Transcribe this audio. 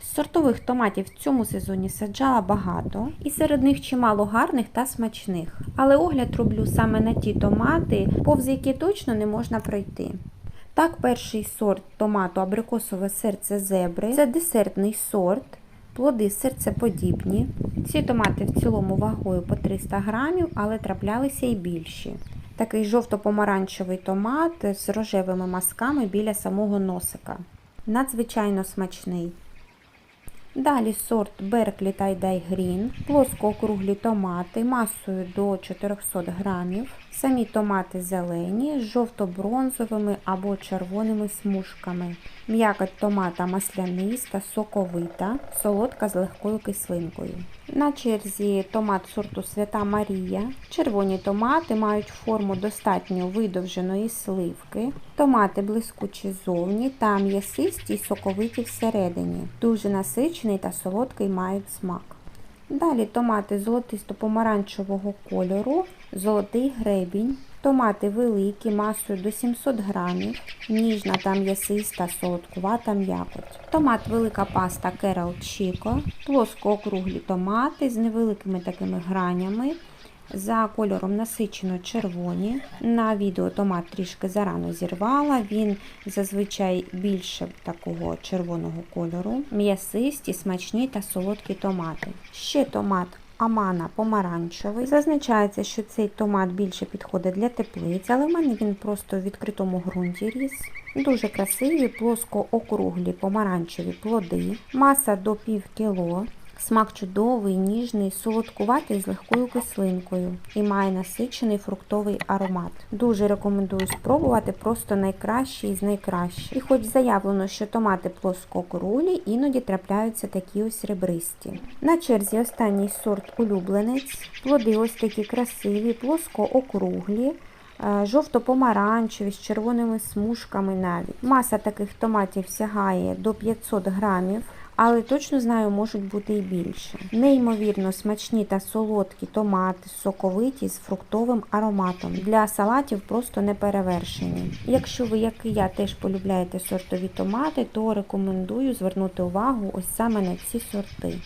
Сортових томатів в цьому сезоні саджала багато, і серед них чимало гарних та смачних. Але огляд роблю саме на ті томати, повз які точно не можна пройти. Так, перший сорт томату абрикосове серце зебри це десертний сорт, плоди серцеподібні. Ці томати в цілому вагою по 300 грамів, але траплялися і більші. Такий жовто-помаранчевий томат з рожевими мазками біля самого носика. Надзвичайно смачний. Далі сорт Берклі Тайдай Грін, плоско-округлі томати масою до 400 грамів. Самі томати зелені з жовто-бронзовими або червоними смужками. М'якоть томата масляниста, соковита, солодка з легкою кислинкою. На черзі томат сорту Свята Марія. Червоні томати мають форму достатньо видовженої сливки. Томати блискучі зовні та м'ясисті й соковиті всередині. Дуже насичений та солодкий мають смак. Далі томати золотисто-помаранчевого кольору, золотий гребінь. Томати великі, масою до 700 грамів, ніжна та м'ясиста, солодкувата м'якоть. Томат велика паста Керал Чіко, плоско-округлі томати з невеликими такими гранями. За кольором насичено червоні. На відео томат трішки зарано зірвала. Він зазвичай більше такого червоного кольору. М'ясисті, смачні та солодкі томати. Ще томат Амана помаранчевий. Зазначається, що цей томат більше підходить для теплиць, але в мене він просто в відкритому ґрунті ріс. Дуже красиві, плоско-округлі помаранчеві плоди, маса до пів кіло. Смак чудовий, ніжний, солодкуватий з легкою кислинкою і має насичений фруктовий аромат. Дуже рекомендую спробувати просто найкращий з найкращих. І хоч заявлено, що томати плоскокрулі, іноді трапляються такі ось ребристі. На черзі останній сорт улюбленець. Плоди ось такі красиві, плоско-округлі. е, Жовто-помаранчеві з червоними смужками навіть. Маса таких томатів сягає до 500 грамів але точно знаю, можуть бути і більше. Неймовірно смачні та солодкі томати, соковиті з фруктовим ароматом. Для салатів просто не перевершені. Якщо ви, як і я, теж полюбляєте сортові томати, то рекомендую звернути увагу ось саме на ці сорти.